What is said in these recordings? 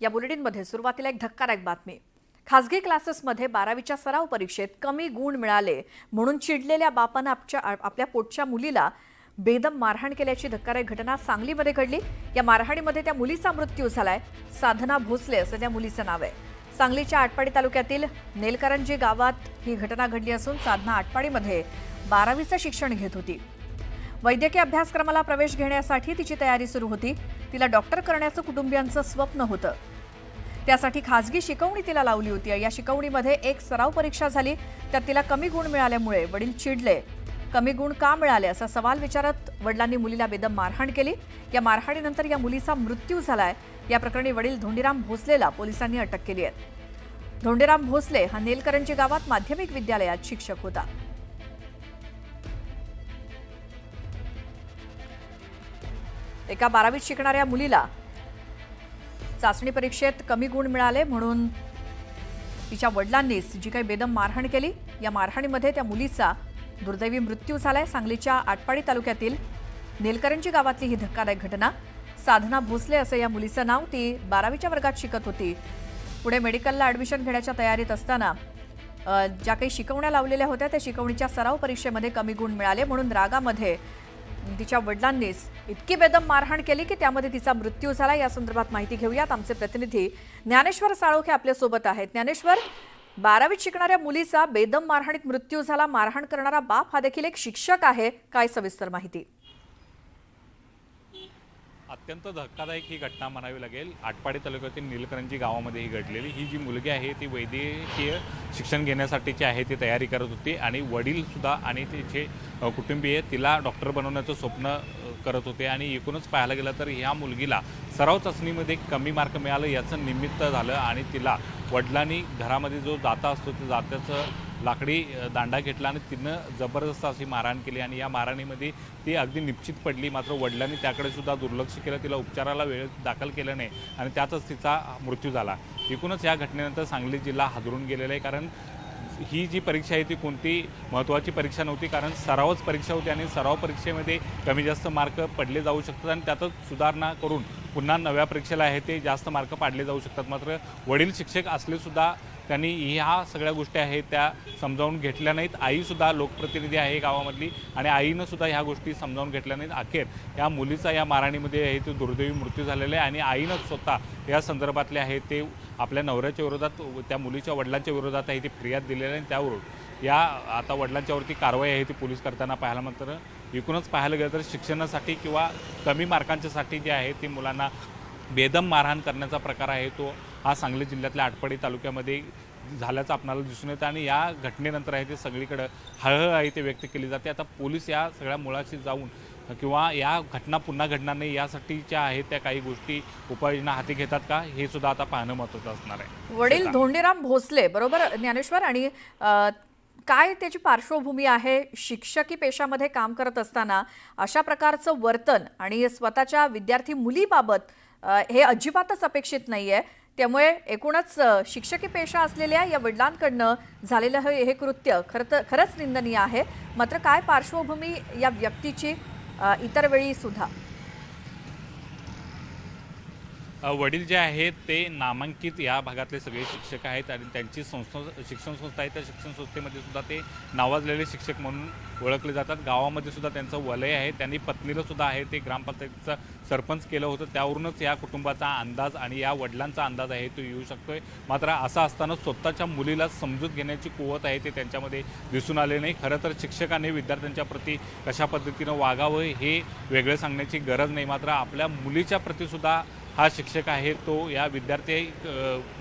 या बुलेटिनमध्ये सुरुवातीला एक धक्कादायक बातमी. खासगी क्लासेसमध्ये बारावीच्या सराव परीक्षेत कमी गुण मिळाले म्हणून चिडलेल्या बापानं आपच्या आपल्या पोटच्या मुलीला बेदम मारहाण केल्याची धक्कादायक घटना सांगलीमध्ये घडली. या मारहाणीमध्ये त्या मुलीचा मृत्यू झालाय. साधना भोसले असं त्या मुलीचं नाव आहे. सांगलीच्या आटपाडी तालुक्यातील नेलकरंजी गावात ही घटना घडली असून साधना आटपाडीमध्ये बारावीचं शिक्षण घेत होती. वैद्यकीय अभ्यासक्रमाला प्रवेश घेण्यासाठी तिची तयारी सुरू होती. तिला डॉक्टर करण्याचं कुटुंबियांचं स्वप्न होतं. त्यासाठी खासगी शिकवणी तिला लावली होती. या शिकवणीमध्ये एक सराव परीक्षा झाली. त्यात तिला कमी गुण मिळाल्यामुळे वडील चिडले. कमी गुण का मिळाले असा सवाल विचारत वडिलांनी मुलीला बेदम मारहाण केली. या मारहाणीनंतर या मुलीचा मृत्यू झालाय. या प्रकरणी वडील धोंडीराम भोसलेला पोलिसांनी अटक केली आहे. धोंडीराम भोसले हा नेलकरंजी गावात माध्यमिक विद्यालयात शिक्षक होता. एका बारावीत शिकणाऱ्या मुलीला चाचणी परीक्षेत कमी गुण मिळाले म्हणून तिच्या वडिलांनीच जी काही बेदम मारहाण केली या मारहाणीमध्ये त्या मुलीचा दुर्दैवी मृत्यू झालाय. सांगलीच्या आटपाडी तालुक्यातील नेलकरंजी गावातली ही धक्कादायक घटना. साधना भोसले असं या मुलीचं नाव ती बारावीच्या वर्गात शिकत होती. पुढे मेडिकलला ॲडमिशन घेण्याच्या तयारीत असताना ज्या काही शिकवण्या लावलेल्या होत्या त्या शिकवणीच्या सराव परीक्षेमध्ये कमी गुण मिळाले म्हणून रागामध्ये तिच्या वडिलांनीच इतकी बेदम मारहाण केली की त्यामध्ये तिचा मृत्यू झाला. या संदर्भात माहिती घेऊयात. आमचे प्रतिनिधी ज्ञानेश्वर साळोखे आपल्यासोबत आहेत. ज्ञानेश्वर बारावीत शिकणाऱ्या मुलीचा बेदम मारहाणीत मृत्यू झाला. मारहाण करणारा बाप हा देखील एक शिक्षक आहे. काय सविस्तर माहिती? अत्यंत धक्कादायक ही घटना म्हणावी लागेल. आटपाडी तालुक्यातील नीलकरंजी गावामध्ये ही घडलेली. ही जी मुलगी आहे ती वैद्यकीय शिक्षण घेण्यासाठीची आहे ती तयारी करत होती आणि वडीलसुद्धा आणि तिचे कुटुंबीय तिला डॉक्टर बनवण्याचं स्वप्न करत होते. आणि एकूणच पाहायला गेलं तर ह्या मुलगीला सराव चाचणीमध्ये कमी मार्क मिळालं याचं निमित्त झालं आणि तिला वडिलांनी घरामध्ये जो दाता असतो त्या दात्याचं लाकडी दांडा घेतला आणि तिनं जबरदस्त अशी मारहाण केली आणि या मारहाणीमध्ये ती अगदी निश्चित पडली. मात्र वडिलांनी त्याकडे सुद्धा दुर्लक्ष केलं. तिला उपचाराला वेळ दाखल केलं नाही आणि त्यातच तिचा मृत्यू झाला. एकूणच या घटनेनंतर सांगली जिल्हा हादरून गेलेला आहे कारण ही जी परीक्षा आहे ती कोणती महत्त्वाची परीक्षा नव्हती कारण सरावच परीक्षा होती आणि सराव परीक्षेमध्ये कमी जास्त मार्क पडले जाऊ शकतात आणि त्यातच सुधारणा करून पुन्हा नव्या परीक्षेला आहे ते जास्त मार्क पाडले जाऊ शकतात. मात्र वडील शिक्षक असलेसुद्धा त्यांनी ह्या सगळ्या गोष्टी आहेत त्या समजावून घेतल्या नाहीत. आईसुद्धा लोकप्रतिनिधी आहे गावामधली आणि आईनं सुद्धा ह्या गोष्टी समजावून घेतल्या नाहीत. अखेर या मुलीचा या मारहाणीमध्ये आहे ते दुर्दैवी मृत्यू झालेला आहे आणि आईनं स्वतः या संदर्भातले आहे ते आपल्या नवऱ्याच्या विरोधात त्या मुलीच्या वडिलांच्या विरोधात आहे ती फिर्याद दिलेली आहे. त्यावरून या आता वडिलांच्यावरती कारवाई आहे ती पोलीस करताना पाहायला मात्र एकूणच पाहायला गेलं तर शिक्षणासाठी किंवा कमी मार्कांच्यासाठी जे आहे ते मुलांना बेदम मारहाण करण्याचा प्रकार आहे. तो हा सांगली जिल्ह्यातल्या आटपाडी तालुक्यामध्ये झाल्याचं आपल्याला दिसून येतं आणि या घटनेनंतर आहे ते सगळीकडं हळहळ आहे ते व्यक्त केली जाते. आता पोलीस या सगळ्या मुळाशी जाऊन किंवा या घटना पुन्हा घडणार नाही यासाठीच्या आहेत त्या काही गोष्टी उपाययोजना हाती घेतात का? हे सुद्धा आता पाहणं महत्त्वाचं असणार आहे. वडील धोंडीराम भोसले बरोबर ज्ञानेश्वर आणि काय त्याची पार्श्वभूमी आहे? शिक्षकी पेशामध्ये काम करत असताना अशा प्रकारचं वर्तन आणि स्वतःच्या विद्यार्थी मुलीबाबत हे अजिबातच अपेक्षित नाही आहे त्यामुळे एकूणच शिक्षकी पेशा असलेल्या या वडिलांकडनं झालेलं हे हे कृत्य खरं तर खरंच निंदनीय आहे. मात्र काय पार्श्वभूमी या व्यक्तीची इतर वेळी सुद्धा? वडील जे आहेत ते नामांकित या भागातले सगळे शिक्षक आहेत आणि त्यांची संस्था शिक्षण संस्था आहे. त्या शिक्षण संस्थेमध्ये सुद्धा ते नावाजलेले शिक्षक म्हणून ओळखले जातात. गावामध्ये सुद्धा त्यांचं वलय आहे. त्यांनी पत्नीला सुद्धा आहे ते ग्रामपंचायतीचं सरपंच केलं होतं. त्यावरूनच या कुटुंबाचा अंदाज आणि या वडिलांचा अंदाज आहे तो येऊ शकतोय. मात्र असं असताना स्वतःच्या मुलीला समजूत घेण्याची कुवत आहे ते त्यांच्यामध्ये दिसून आले नाही. खरं तर शिक्षकाने विद्यार्थ्यांच्या प्रती कशा पद्धतीनं वागावं हे वेगळं सांगण्याची गरज नाही. मात्र आपल्या मुलीच्या प्रतीसुद्धा हा शिक्षक आहे तो या विद्यार्थी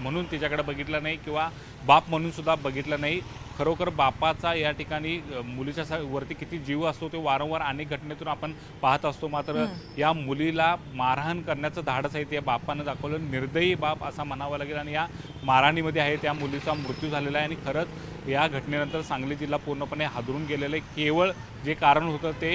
म्हणून तिच्याकडे बघितला नाही किंवा बाप म्हणून सुद्धा बघितलं नाही. खरोखर बापाचा या ठिकाणी मुलीच्या सा- वरती किती जीव असतो ते वारंवार अनेक घटनेतून आपण पाहत असतो. मात्र या मुलीला मारहाण करण्याचं धाडस आहे ते बापानं दाखवलं. निर्दयी बाप असा म्हणावा लागेल. आणि या मारहाणीमध्ये आहे त्या मुलीचा मृत्यू झालेला आहे. आणि खरंच या घटनेनंतर सांगली जिल्हा पूर्णपणे हादरून गेलेलं. आहे केवळ जे कारण होतं ते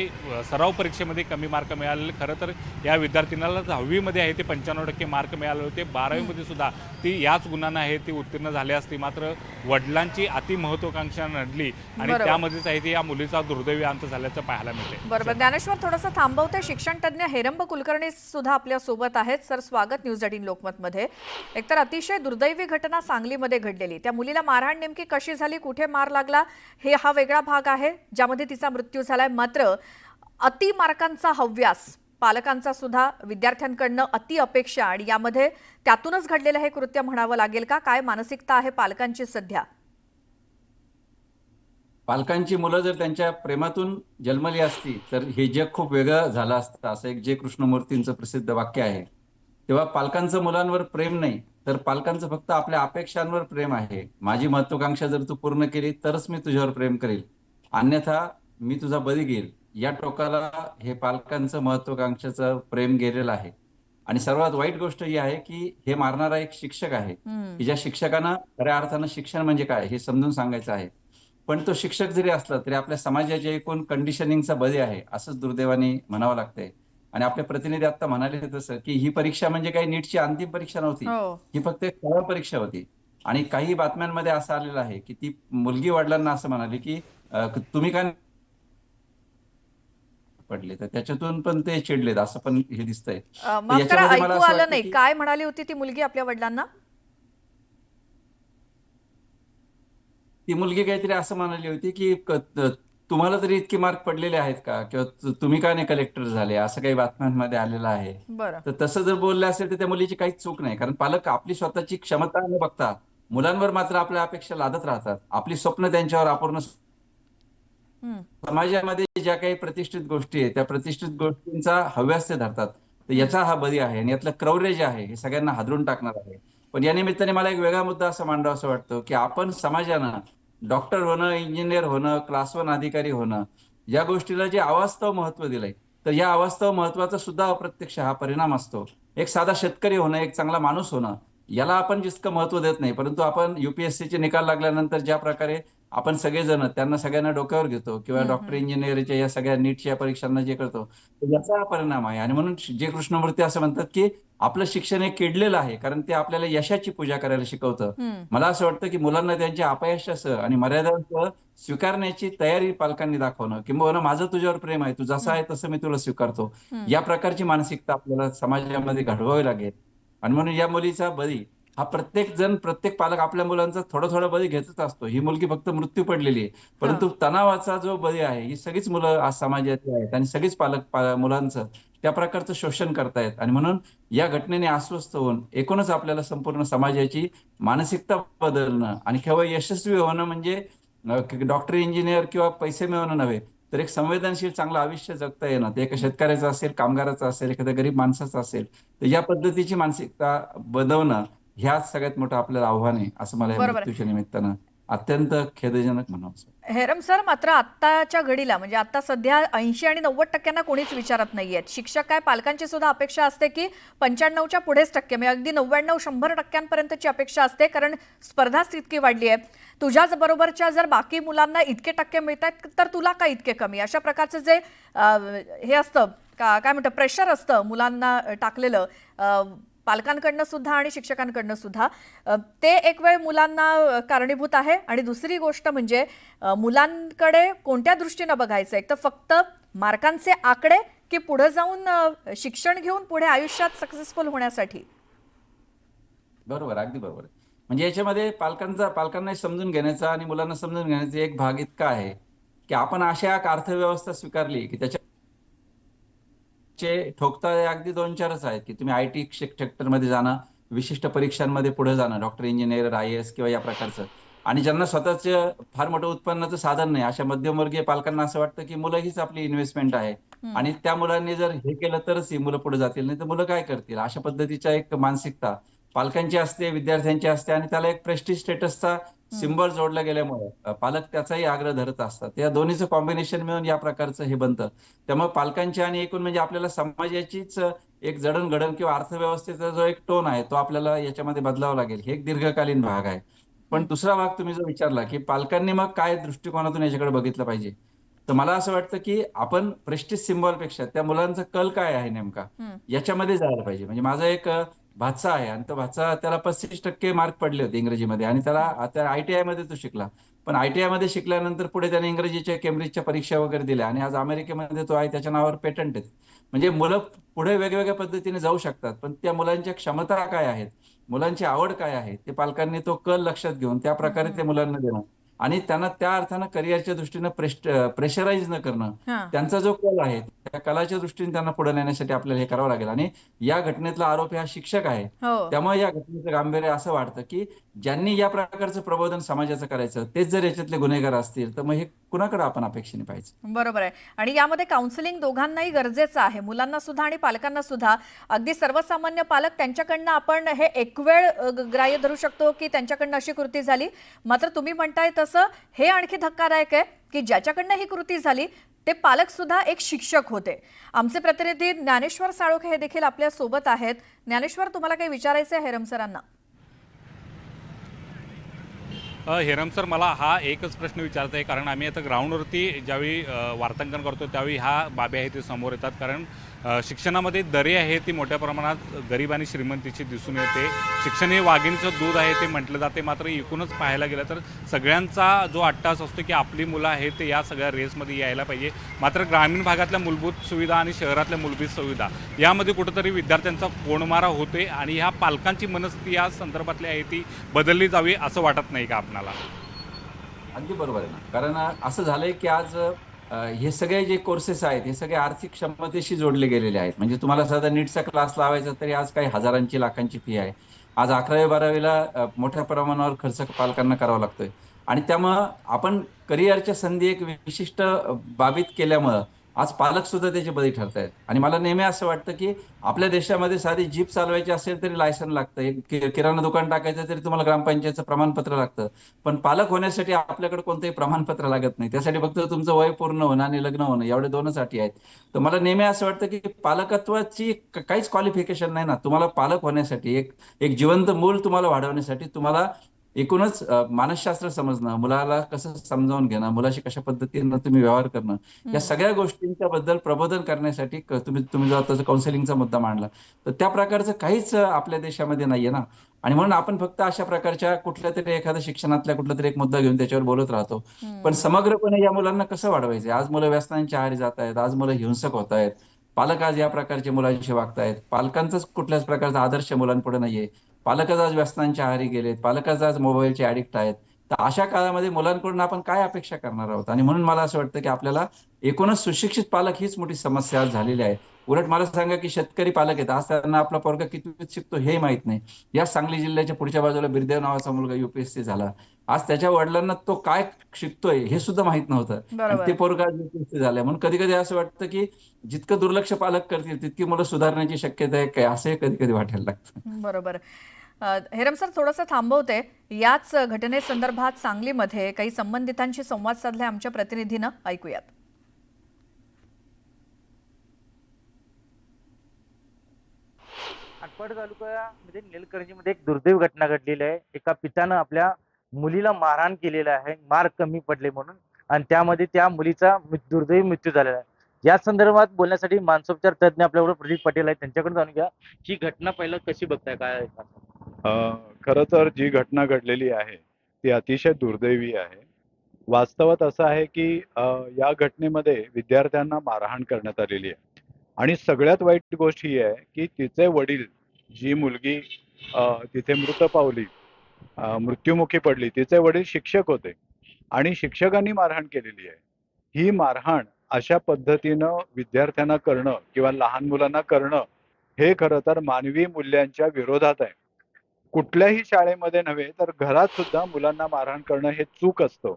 सराव परीक्षेमध्ये कमी मार्क मिळालेले. खरं तर या विद्यार्थिनीला दहावीमध्ये आहे ते पंच्याण्णव टक्के मार्क मिळाले होते. बारावीमध्ये सुद्धा ती याच गुणांना आहे ती उत्तीर्ण झाली असती. मात्र वडिलांची अति महत्वाकांक्षा नडली आणि. त्यामध्येच आहे ती या मुलीचा दुर्दैवी अंत झाल्याचं पाहायला मिळते बरोबर. ज्ञानेश्वर थोडंसं थांबवते. शिक्षण तज्ज्ञ हेरंब कुलकर्णी सुद्धा आपल्यासोबत आहेत. सर स्वागत न्यूज एटीन लोकमतमध्ये. एकतर अतिशय दुर्दैवी घटना सांगलीमध्ये घडलेली. त्या मुलीला मारहाण नेमकी कशी झाली? कुठे मार लागला हे हा वेगळा भाग आहे ज्यामध्ये तिचा मृत्यू झालाय. मात्र अतिमार्कांचा हव्यास पालकांचा सुद्धा विद्यार्थ्यांकडनं अति अपेक्षा आणि यामध्ये त्यातूनच घडलेलं हे कृत्य म्हणावं लागेल का? काय मानसिकता आहे पालकांची सध्या? पालकांची मुलं जर त्यांच्या प्रेमातून जन्मली असती तर हे जग खूप वेगळं झालं असतं. असं एक जे कृष्णमूर्तींचं प्रसिद्ध वाक्य आहे. तेव्हा पालकांचं मुलांवर प्रेम नाही तर पालकांचं फक्त आपल्या अपेक्षांवर प्रेम आहे. माझी महत्वाकांक्षा जर तू पूर्ण केली तरच मी तुझ्यावर प्रेम करेल. अन्यथा मी तुझा बळी घेईल. या टोकाला हे पालकांचं महत्वाकांक्षाचं प्रेम गेलेलं आहे. आणि सर्वात वाईट गोष्ट ही आहे की हे मारणारा एक शिक्षक आहे. की ज्या शिक्षकांना खऱ्या अर्थानं शिक्षण म्हणजे काय हे समजून सांगायचं आहे. पण तो शिक्षक जरी असला तरी आपल्या समाजाच्या एकूण कंडिशनिंगचा बळी आहे असंच दुर्दैवाने म्हणावं लागतंय. आणि आपले प्रतिनिधी आता म्हणाले तसं की ही परीक्षा म्हणजे काही नीटची अंतिम परीक्षा नव्हती. हो. ही फक्त एक सराव परीक्षा होती. आणि काही बातम्यांमध्ये असं आलेलं आहे की ती मुलगी वडिलांना असं म्हणाली की अं, तुम्ही काय पडले? तर त्याच्यातून पण ते चिडलेत असं पण हे दिसतंय. अ, माफ करा याच्यामध्ये मला ऐकू असं आलं वाटतं नाही. की- काय म्हणाली होती ती मुलगी आपल्या वडिलांना? ती मुलगी काहीतरी असं म्हणाली होती की क- त- तुम्हाला तरी इतके मार्क पडलेले आहेत का? किंवा तुम्ही का नाही कलेक्टर झाले? असं काही बातम्यांमध्ये आलेलं आहे. बरं. तर तसं जर बोललं असेल तर त्या मुलीची काहीच चूक नाही. कारण पालक आपली स्वतःची क्षमता न बघता मुलांवर मात्र आपल्या अपेक्षा लादत राहतात. आपली स्वप्न त्यांच्यावर अपूर्ण. समाजामध्ये ज्या काही प्रतिष्ठित गोष्टी आहेत त्या प्रतिष्ठित गोष्टींचा हव्यास ते धरतात. तर याचा हा बळी आहे आणि यातलं क्रौर्य जे आहे हे सगळ्यांना हादरून टाकणार आहे. पण या निमित्ताने मला एक वेगळा मुद्दा असं मांडावा असं वाटतं की आपण समाजानं डॉक्टर होणं इंजिनियर होणं क्लास वन अधिकारी होणं या गोष्टीला जे अवास्तव महत्त्व दिलंय तर या अवास्तव महत्त्वाचा सुद्धा अप्रत्यक्ष हा परिणाम असतो. एक साधा शेतकरी होणं एक चांगला माणूस होणं याला आपण जितकं महत्त्व देत नाही परंतु आपण युपीएससीचे निकाल लागल्यानंतर ज्या प्रकारे आपण सगळेजण त्यांना सगळ्यांना डोक्यावर घेतो किंवा डॉक्टर इंजिनिअरच्या या सगळ्या नीटच्या परीक्षांना जे करतो याचा हा परिणाम आहे. आणि म्हणून जे कृष्णमूर्ती असं म्हणतात की आपलं शिक्षण हे किडलेलं आहे कारण ते आपल्याला यशाची पूजा करायला शिकवतं. मला असं वाटतं की मुलांना त्यांच्या अपयशासह आणि मर्यादांसह स्वीकारण्याची तयारी पालकांनी दाखवणं किंवा माझं तुझ्यावर प्रेम आहे तू जसा आहे तसं मी तुला स्वीकारतो. या प्रकारची मानसिकता आपल्याला समाजामध्ये घडवावी लागेल. आणि म्हणून या मुलीचा बळी हा प्रत्येक जण प्रत्येक पालक आपल्या मुलांचा थोडा थोडा बळी घेतच असतो. ही मुलगी फक्त मृत्यू पडलेली आहे. परंतु तणावाचा जो बळी आहे ही सगळीच मुलं आज समाजातली आहेत आणि सगळीच पालक मुलांचं त्या प्रकारचं शोषण करतायत. आणि म्हणून या घटनेने अस्वस्थ होऊन एकूणच आपल्याला संपूर्ण समाजाची मानसिकता बदलणं आणि केवळ यशस्वी होणं म्हणजे डॉक्टर इंजिनियर किंवा पैसे मिळवणं नव्हे तर एक संवेदनशील चांगलं आयुष्य जगता येणं ते एका शेतकऱ्याचं असेल कामगाराचं असेल एखाद्या गरीब माणसाचं असेल तर या पद्धतीची मानसिकता बनवणं ह्याच सगळ्यात मोठं आपल्याला आव्हान आहे असं मला या. मृत्यूच्या निमित्तानं अत्यंत खेदजनक म्हणावं हेरम सर मात्र आत्ताच्या घडीला म्हणजे आता सध्या ऐंशी आणि नव्वद टक्क्यांना कोणीच विचारत नाहीयेत शिक्षक काय पालकांची सुद्धा अपेक्षा असते की पंच्याण्णवच्या पुढेच टक्के म्हणजे अगदी नव्याण्णव शंभर टक्क्यांपर्यंतची अपेक्षा असते कारण स्पर्धाच इतकी वाढली आहे. तुझ्याच बरोबरच्या जर बाकी मुलांना इतके टक्के मिळत आहेत तर तुला का इतके कमी? अशा प्रकारचं जे हे असतं का काय म्हणतं प्रेशर असतं मुलांना टाकलेलं पालकांकडनं सुद्धा आणि शिक्षकांकडनं सुद्धा. ते एक वेळ मुलांना कारणीभूत आहे आणि दुसरी गोष्ट म्हणजे मुलांकडे कोणत्या दृष्टीनं बघायचं? एक तर फक्त मार्कांचे आकडे की पुढे जाऊन शिक्षण घेऊन पुढे आयुष्यात सक्सेसफुल होण्यासाठी? बरोबर अगदी बरोबर. म्हणजे याच्यामध्ये पालकांचा पालकांना समजून घेण्याचा आणि मुलांना समजून घेण्याचा एक भाग इतका आहे की आपण अशा एक अर्थव्यवस्था स्वीकारली की त्याच्या चे ठोकता अगदी दोन चारच आहेत की तुम्ही आय टी सेक्टरमध्ये जाणं विशिष्ट परीक्षांमध्ये पुढे जाणं डॉक्टर इंजिनियर आय एस किंवा या प्रकारचं. आणि ज्यांना स्वतःचं फार मोठं उत्पन्नाचं साधन नाही अशा मध्यमवर्गीय पालकांना असं वाटतं की मुलं हीच आपली इन्व्हेस्टमेंट आहे. आणि त्या मुलांनी जर हे केलं तरच ही मुलं पुढे जातील नाही तर मुलं काय करतील? अशा पद्धतीच्या एक मानसिकता पालकांची असते विद्यार्थ्यांची असते आणि त्याला एक प्रेस्टिज स्टेटसचा सिम्बॉल जोडला गेल्यामुळे पालक त्याचाही आग्रह धरत असतात. या दोन्हीचं कॉम्बिनेशन मिळून या प्रकारचं हे बनतं. त्यामुळे पालकांची आणि एकूण म्हणजे आपल्याला समाजाचीच एक जडणघडण किंवा अर्थव्यवस्थेचा जो एक टोन आहे तो आपल्याला याच्यामध्ये बदलावा लागेल. हे एक दीर्घकालीन भाग आहे. पण. दुसरा भाग तुम्ही जो विचारला की पालकांनी मग काय दृष्टिकोनातून याच्याकडे बघितलं पाहिजे? तर मला असं वाटतं की आपण प्रेस्टिज सिम्बॉलपेक्षा त्या मुलांचा कल काय आहे नेमका. याच्यामध्ये जायला पाहिजे. म्हणजे माझा एक भाचा आहे. आणि तो भाचा त्याला पस्तीस टक्के मार्क पडले होते इंग्रजीमध्ये. आणि त्याला आता आयटीआयमध्ये तो शिकला. पण आयटीआयमध्ये शिकल्यानंतर पुढे त्याने इंग्रजीच्या केम्ब्रिजच्या परीक्षा वगैरे दिल्या. आणि आज अमेरिकेमध्ये तो आहे त्याच्या नावावर पेटंट आहेत म्हणजे मुलं पुढे वेगवेगळ्या पद्धतीने जाऊ शकतात. पण त्या मुलांच्या क्षमता काय आहेत? मुलांची आवड काय आहे? ते पालकांनी तो कल लक्षात घेऊन त्या प्रकारे ते मुलांना देणं. आणि त्यांना त्या अर्थानं करिअरच्या दृष्टीनं प्रेशराईज न करणं. त्यांचा जो कल आहे त्या कलाच्या दृष्टीने त्यांना पुढे नेण्यासाठी आपल्याला हे करावं लागेल. आणि या घटनेतला आरोपी हा शिक्षक आहे. हो. त्यामुळे या घटनेचं गांभीर्य असं वाटतं की ज्यांनी या प्रकारचं प्रबोधन समाजाचं करायचं तेच जर याच्यातले गुन्हेगार असतील तर मग हे कुणाकडे आपण अपेक्षेने पाहिजे बरोबर आहे. आणि यामध्ये काउन्सिलिंग दोघांनाही गरजेचं आहे. मुलांना सुद्धा आणि पालकांना सुद्धा. अगदी सर्वसामान्य पालक त्यांच्याकडनं आपण हे एक वेळ ग्राह्य धरू शकतो की त्यांच्याकडनं अशी कृती झाली? मात्र तुम्ही म्हणताय तसं हे आणखी धक्कादायक आहे की ज्याच्याकडनं ही कृती झाली ते पालक सुद्धा एक शिक्षक होते. आमचे प्रतिनिधी ज्ञानेश्वर साळोखे हे देखील आपल्यासोबत आहेत. ज्ञानेश्वर तुम्हाला काही विचारायचं आहे हेरम सरांना? हेरम सर मला हा एकच प्रश्न विचारता आहे. कारण आम्ही आता ग्राउंडवरती ज्यावेळी वार्तांकन करतो त्यावेळी ह्या बाबी आहेत ते समोर येतात. कारण शिक्षणामध्ये दरे आहे ती मोठ्या प्रमाणात गरीब आणि श्रीमंतीची दिसून येते. शिक्षण हे वाघिणीचं दूध आहे ते म्हटलं जाते. मात्र एकूणच पाहायला गेलं तर सगळ्यांचा जो अट्टास असतो की आपली मुलं आहेत ते या सगळ्या रेसमध्ये यायला पाहिजे. मात्र ग्रामीण भागातल्या मूलभूत सुविधा आणि शहरातल्या मूलभूत सुविधा यामध्ये कुठंतरी विद्यार्थ्यांचा कोणमारा होते आणि ह्या पालकांची मनस्थिती या संदर्भातली आहे ती बदलली जावी असं वाटत नाही का आपणाला? अगदी बरोबर आहे ना. कारण असं झालंय की आज हे सगळे जे कोर्सेस आहेत हे सगळे आर्थिक क्षमतेशी जोडले गेलेले आहेत. म्हणजे तुम्हाला साधा नीटचा क्लास लावायचा तरी आज काही हजारांची लाखांची फी आहे. आज अकरावी बारावीला मोठ्या प्रमाणावर खर्च पालकांना करावा लागतोय. आणि त्यामुळं आपण करिअरच्या संधी एक विशिष्ट बाबीत केल्यामुळं आज पालक सुद्धा त्याचे बळी ठरत आहेत आणि मला नेहमी असं वाटतं की आपल्या देशामध्ये साधी जीप चालवायची असेल तरी लायसन लागतं. एक कि- किराणा दुकान टाकायचं तरी तुम्हाला ग्रामपंचायतचं प्रमाणपत्र लागतं. पण पालक होण्यासाठी आपल्याकडे कोणतंही प्रमाणपत्र लागत नाही. त्यासाठी फक्त तुमचं वय पूर्ण होणं आणि लग्न होणं एवढे दोनच अटी आहेत. तर मला नेहमी असं वाटतं की पालकत्वाची काहीच क्वालिफिकेशन नाही ना. तुम्हाला पालक होण्यासाठी एक एक जिवंत मूल तुम्हाला वाढवण्यासाठी तुम्हाला एकूणच मानसशास्त्र समजणं मुलाला कसं समजावून घेणं मुलाशी कशा पद्धतीनं तुम्ही व्यवहार करणं या सगळ्या गोष्टींच्या बद्दल प्रबोधन करण्यासाठी तुम्ही तुम्ही जो आता काउन्सिलिंगचा मुद्दा मांडला तर त्या प्रकारचं काहीच आपल्या देशामध्ये नाहीये ना. आणि म्हणून आपण फक्त अशा प्रकारच्या कुठल्या तरी एखाद्या शिक्षणातल्या कुठला तरी एक मुद्दा घेऊन त्याच्यावर बोलत राहतो. पण समग्रपणे या मुलांना कसं वाढवायचं? आज मुलं व्यसनांच्या आहारी जात आहेत आज मुलं हिंसक होत आहेत पालक आज या प्रकारचे मुलांशी वागतायत. पालकांचाच कुठल्याच प्रकारचा आदर्श मुलांपुढे नाहीये. पालकच आज व्यसनांच्या आहारी गेलेत पालकच आज मोबाईलचे ऍडिक्ट आहेत. तर अशा काळामध्ये मुलांकडून आपण काय अपेक्षा करणार आहोत? आणि म्हणून मला असं वाटतं की आपल्याला एकूणच सुशिक्षित पालक हीच मोठी समस्या झालेली आहे. उलट मला सांगा की शेतकरी पालक आहेत. आज त्यांना आपला पोरगा किती शिकतो हे माहीत नाही. या सांगली जिल्ह्याच्या पुढच्या बाजूला बिरदेव नावाचा मुलगा युपीएससी झाला. आज त्याच्या वडिलांना तो काय शिकतोय हे सुद्धा माहीत नव्हतं. ते पोरगा युपीएससी झालंय म्हणून कधी कधी असं वाटतं की जितकं दुर्लक्ष पालक करतील तितकी मुलं सुधारण्याची शक्यता आहे काय? असं कधी कधी वाटायला लागतं. बरोबर. हेरम सर थोडंसं थांबवते. याच घटनेसंदर्भात सांगलीमध्ये काही संबंधितांशी संवाद साधलाय आमच्या प्रतिनिधीनं. ऐकूयात. आटपाडी तालुक्यामध्ये म्हणजे निलकरंजीमध्ये एक दुर्दैव घटना घडलेली आहे. एका पित्यानं आपल्या मुलीला मारहाण केलेलं आहे. मार्क कमी पडले म्हणून. आणि त्यामध्ये त्या मुलीचा दुर्दैवी मृत्यू झालेला आहे. या संदर्भात बोलण्यासाठी मानसोपचार तज्ज्ञ आपल्याबरोबर प्रदीप पटेल आहेत. त्यांच्याकडून जाणून घ्या ही घटना पहिलं कशी बघताय? काय खरं तर जी घटना घडलेली आहे ती अतिशय दुर्दैवी आहे. वास्तवात असं आहे की या घटनेमध्ये विद्यार्थ्यांना मारहाण करण्यात आलेली आहे. आणि सगळ्यात वाईट गोष्ट ही आहे की तिचे वडील जी मुलगी तिथे मृत पावली मृत्युमुखी पडली तिचे वडील शिक्षक होते आणि शिक्षकांनी मारहाण केलेली आहे. ही मारहाण अशा पद्धतीनं विद्यार्थ्यांना करणं किंवा लहान मुलांना करणं हे खरं तर मानवी मूल्यांच्या विरोधात आहे. कुठल्याही शाळेमध्ये नव्हे तर घरात सुद्धा मुलांना मारहाण करणं हे चूक असतं.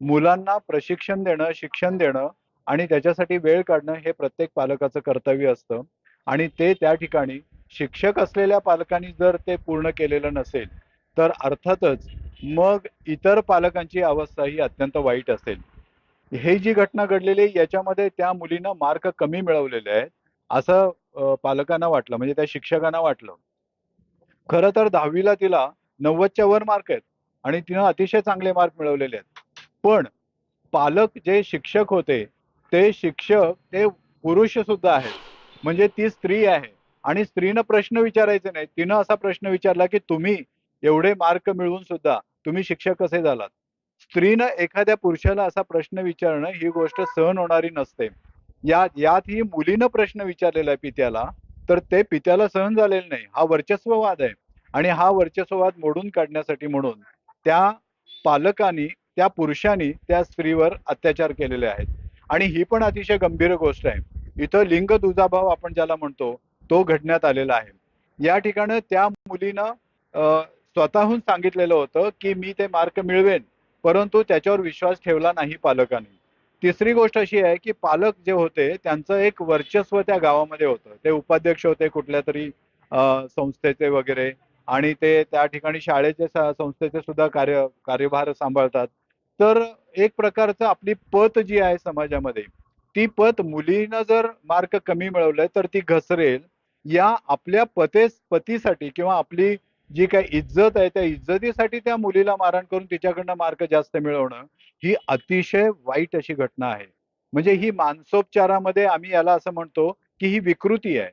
मुलांना प्रशिक्षण देणं शिक्षण देणं आणि त्याच्यासाठी वेळ काढणं हे प्रत्येक पालकाचं कर्तव्य असतं आणि ते त्या ठिकाणी शिक्षक असलेल्या पालकांनी जर ते पूर्ण केलेलं नसेल तर अर्थातच मग इतर पालकांची अवस्था ही अत्यंत वाईट असेल. हे जी घटना घडलेली आहे, याच्यामध्ये त्या मुलीनं मार्क कमी मिळवलेले आहेत असं पालकांना वाटलं म्हणजे त्या शिक्षकांना वाटलं. खरं तर दहावीला तिला नव्वदच्या वर मार्क आहेत आणि तिनं अतिशय चांगले मार्क मिळवलेले आहेत. पण पालक जे शिक्षक होते ते शिक्षक ते पुरुष सुद्धा आहेत. म्हणजे ती स्त्री आहे. आणि स्त्रीनं प्रश्न विचारायचे नाही तिनं असा प्रश्न विचारला की तुम्ही एवढे मार्क मिळवून सुद्धा तुम्ही शिक्षक कसे झालात? स्त्रीनं एखाद्या पुरुषाला असा प्रश्न विचारणं ही गोष्ट सहन होणारी नसते. यात यात ही मुलीनं प्रश्न विचारलेला आहे पित्याला तर ते पित्याला सहन झालेलं नाही. हा वर्चस्ववाद आहे. आणि हा वर्चस्ववाद मोडून काढण्यासाठी म्हणून त्या पालकांनी त्या पुरुषांनी त्या स्त्रीवर अत्याचार केलेले आहेत. आणि ही पण अतिशय गंभीर गोष्ट आहे. इथं लिंग दुजाभाव आपण ज्याला म्हणतो तो घडण्यात आलेला आहे. या ठिकाणी त्या मुलीनं स्वतःहून सांगितलेलं होतं की मी ते मार्क मिळवेन परंतु त्याच्यावर विश्वास ठेवला नाही पालकांनी. तिसरी गोष्ट अशी आहे की पालक जे होते त्यांचं एक वर्चस्व त्या गावामध्ये होतं. ते उपाध्यक्ष होते कुठल्या तरी संस्थेचे वगैरे आणि ते त्या ठिकाणी शाळेचे संस्थेचे सुद्धा कार्य कार्यभार सांभाळतात. तर एक प्रकारचं आपली पत जी आहे समाजामध्ये ती पत मुलीनं जर मार्क कमी मिळवले तर ती घसरेल. या आपल्या पतेस पतीसाठी किंवा आपली जी काही इज्जत आहे त्या इज्जतीसाठी त्या मुलीला मारहाण करून तिच्याकडनं मार्क जास्त मिळवणं ही अतिशय वाईट अशी घटना आहे. म्हणजे ही मानसोपचारामध्ये आम्ही याला असं म्हणतो की ही विकृती आहे.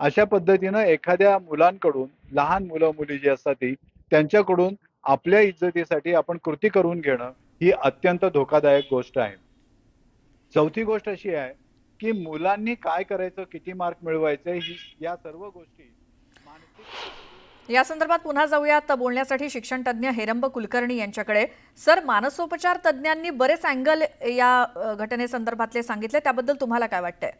अशा पद्धतीनं एखाद्या मुलांकडून लहान मुलं मुली जी असतात ती त्यांच्याकडून आपल्या इज्जतीसाठी आपण कृती करून घेणं ही अत्यंत धोकादायक गोष्ट आहे. चौथी गोष्ट अशी आहे की मुलांनी काय करायचं किती मार्क मिळवायचे ही या सर्व गोष्टी या संदर्भात पुन्हा जाऊयात. बोलण्यासाठी शिक्षण तज्ज्ञ हेरंब कुलकर्णी यांच्याकडे. सर मानसोपचार तज्ज्ञांनी बरेच अँगल या घटनेसंदर्भातले सांगितले. त्याबद्दल तुम्हाला काय वाटतंय?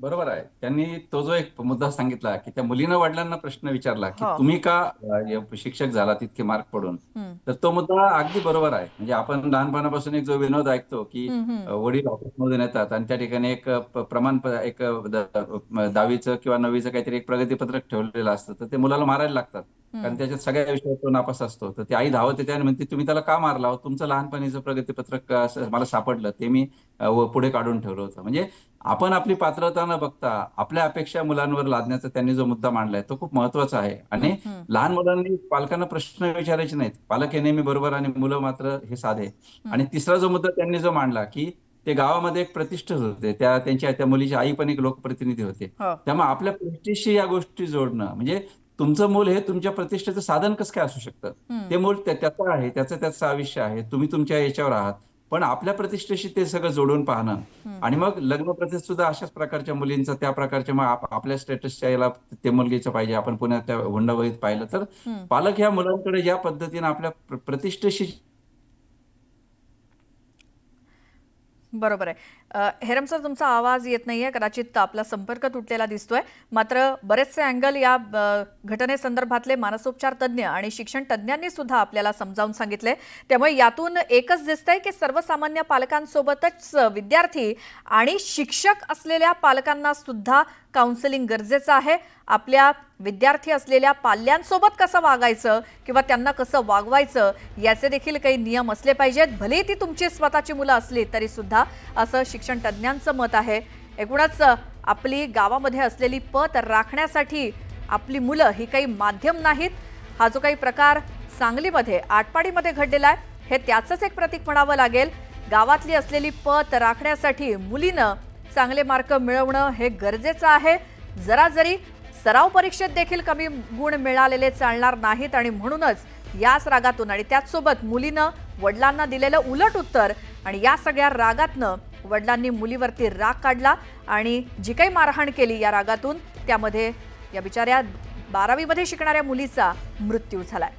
बरोबर आहे. त्यांनी तो जो एक मुद्दा सांगितला की त्या मुलीनं वडिलांना प्रश्न विचारला की हो. तुम्ही का अ, शिक्षक झाला तितके मार्क पडून? हम्म, तर तो मुद्दा अगदी बरोबर आहे. म्हणजे आपण लहानपणापासून एक जो विनोद ऐकतो की हम्म, हम्म. अ, वडील ऑफिसमधून येतात आणि त्या ठिकाणी एक अ, प- प्रमाण प- एक अ, द- म- दहावीचं किंवा नववीचं काहीतरी एक प्रगतीपत्रक ठेवलेलं असतं तर ते मुलाला मारायला लागतात. कारण त्याच्यात सगळ्या विषयात तो नापास असतो. तर ती आई धावत येते आणि म्हणते तुम्ही त्याला का मारला हो? तुमचं लहानपणीचं प्रगतीपत्रक अ, मला सापडलं. ते मी अ, व पुढे काढून ठेवलं होतं. म्हणजे आपण आपली पात्रता न बघता आपल्या अपेक्षा मुलांवर लादण्याचा त्यांनी जो मुद्दा मांडलाय तो खूप महत्त्वाचा आहे. आणि. लहान मुलांनी पालकांना प्रश्न विचारायचे नाहीत. पालक हे नेहमी बरोबर आणि मुलं मात्र हे साधे आणि तिसरा जो मुद्दा त्यांनी जो मांडला की ते गावामध्ये एक प्रतिष्ठित होते. त्या त्यांच्या त्या मुलीची आई पण एक लोकप्रतिनिधी होते. हो. त्यामुळे आपल्या प्रतिष्ठेशी या गोष्टी जोडणं म्हणजे तुमचं मूल हे तुमच्या प्रतिष्ठेचं साधन कसं काय असू शकतं. ते मूल त्या- त्याचं आहे त्याचं त्याचं आयुष्य आहे. तुम्ही तुमच्या याच्यावर आहात. पण आपल्या प्रतिष्ठेशी ते सगळं जोडून पाहणं. आणि मग लग्न प्रथेत सुद्धा अशाच प्रकारच्या मुलींचं त्या प्रकारच्या मग आप- आपल्या स्टेटसच्या याला ते मुलगीचं पाहिजे. आपण पुण्यात त्या हुंडाबळीत पाहिलं तर. पालक ह्या मुलांकडे ज्या पद्धतीने आपल्या प्र- प्रतिष्ठेशी बरोबर आहे. हेरम सर तुमचा आवाज येत नाहीये. कदाचित आपला संपर्क तुटलेला दिसतोय. मात्र बरेचसे अँगल या घटनेसंदर्भातले मानसोपचार तज्ज्ञ आणि शिक्षण तज्ज्ञांनी सुद्धा आपल्याला समजावून सांगितले. त्यामुळे यातून एकच दिसतंय की सर्वसामान्य पालकांसोबतच विद्यार्थी आणि शिक्षक असलेल्या पालकांना सुद्धा काउन्सिलिंग गरजेचं आहे. आपल्या विद्यार्थी असलेल्या पाल्यांसोबत कसं वागायचं किंवा त्यांना कसं वागवायचं याचे देखील काही नियम असले पाहिजेत. भले ती तुमची स्वतःची मुलं असली तरी सुद्धा असं शिक्षण तज्ज्ञांचं मत आहे. एकूणच आपली गावामध्ये असलेली पत राखण्यासाठी आपली मुलं ही काही माध्यम नाहीत. हा जो काही प्रकार सांगलीमध्ये आटपाडीमध्ये घडलेला आहे हे त्याचंच एक प्रतीक म्हणावं लागेल. गावातली असलेली पत राखण्यासाठी मुलीनं चांगले मार्क मिळवणं हे गरजेचं आहे. जरा जरी सराव परीक्षेत देखील कमी गुण मिळालेले चालणार नाहीत आणि म्हणूनच याच रागातून आणि त्याचसोबत मुलीनं वडिलांना दिलेलं उलट उत्तर आणि या सगळ्या रागातनं वडिलांनी मुलीवरती राग काढला आणि जी काही मारहाण केली या रागातून त्यामध्ये या बिचाऱ्या बारावीमध्ये शिकणाऱ्या मुलीचा मृत्यू झालाय.